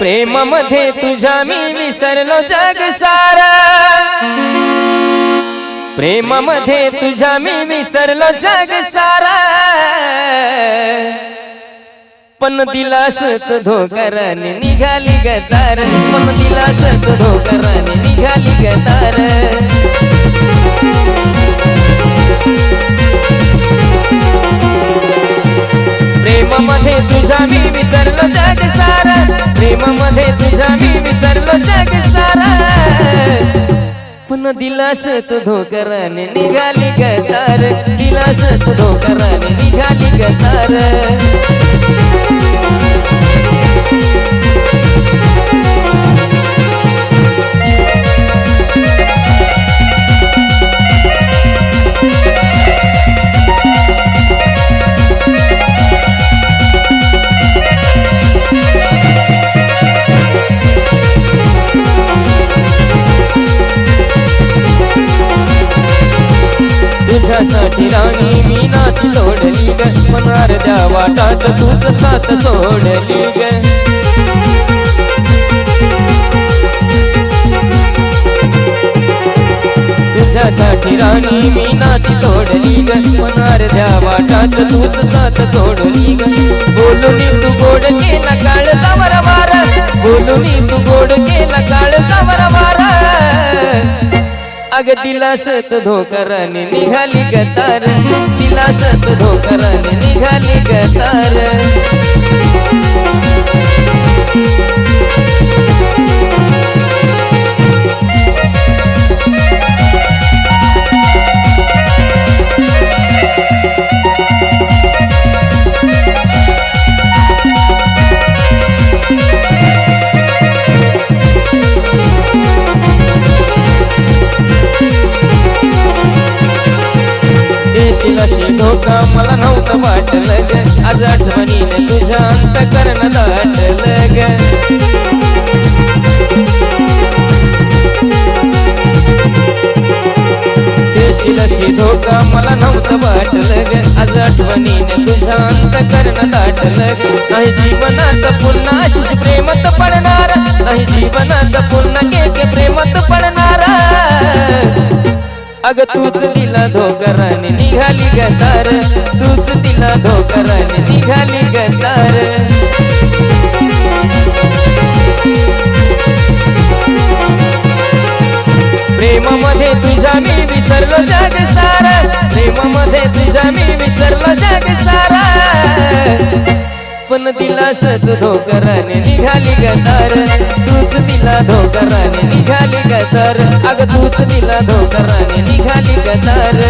प्रेममध्ये तुझ्या मी विसरलो जग सारा. प्रेममध्ये तुझ्या मी विसरलो जग सारा. पण दिलासच धोकराने निघाली गतार पण दिलासच धोकराने निघाली गतार प्रेममध्ये तुझ्या मी विसरलो पण दिलासच धोकराने निघाली गतार. दिलास दिलासच धोकराने निघाली गतार. मनाची राणी मी नाच लोडली ग. पण अर्ध्या वाटात तूच साथ सोडली ग. तुझ्यासाठी राणी मी नाच लोडली ग. पण अर्ध्या वाटात तूच साथ सोडली ग. बोलून तू गोड केला काळ जावर वारा बोलून तू गोड केला काळ जावर अग दिलासच धोकराने निघाली गतार. दिलासच धोकराने निघाली गतार. अशी मला नव्हतं वाटलं ग. आज आठवणीने तुझ्या अंत करण दाटलं ग. लशी अशी धोका मला नव्हतं वाटलं ग. आज आठवणीने तुझ्या अंत करण दाटलं ग. नाही जीवनात पुन्हा अशीच प्रेमत पडणार. नाही जीवनात पुन्हा के प्रेमत पडणार. अग तूच तिला धोकराने निघाली गतार तूच तिला धोकराने निघाली गतार प्रेमामध्ये तुझ्या मी विसरलो जग सारा. प्रेमामध्ये तुझ्या मी विसरलो जग सारा. पण दिलासच धोकराने निघाली गतार तूच तिला धोकराने निघाली गतार अग तूच तिला धोकराने निघाली गतार